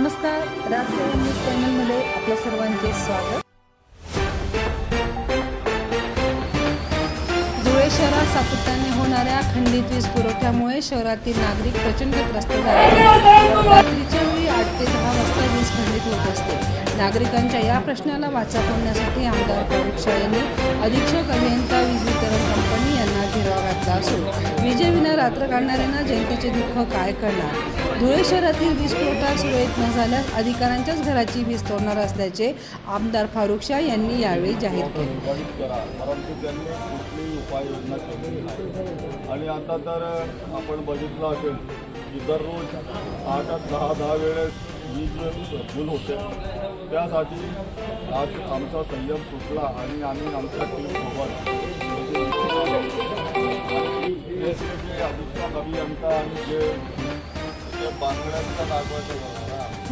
नमस्कार राष्ट्रीय न्यूज चॅनलमध्ये आपल्या सर्वांचे स्वागत. धुळे शहरात सातत्याने होणाऱ्या खंडित वीज पुरवठ्यामुळे शहरातील नागरिक प्रचंड त्रस्त झाले. रात्रीच्या वेळी आठ ते दहा वाजता वीज खंडित होत असते. नागरिकांच्या या प्रश्नाला वाचा फोडण्यासाठी आमदार फारुख शाह यांनी अधीक्षक अभियंता वीज घेराव घातला असून विजेविना रात्र काढणाऱ्यांना जनतेचे दुःख काय कळणार धुळे शहरातील वीज पुरवठा सुरळीत न झाल्यास अधिकाऱ्यांच्याच घराची वीज तोडणार असल्याचे आमदार फारुख शाह यांनी यावेळी जाहीर केले. आणि आता तर आपण बघितलं असेल की दररोज आठ आठ दहा दहा वेळेस वीज फुल होते. त्यासाठी आज आमचा संयम सुटला आणि आम्ही आमच्या टीमसोबत अभियंता आणि जे बांगड्यांचा दाखवायचं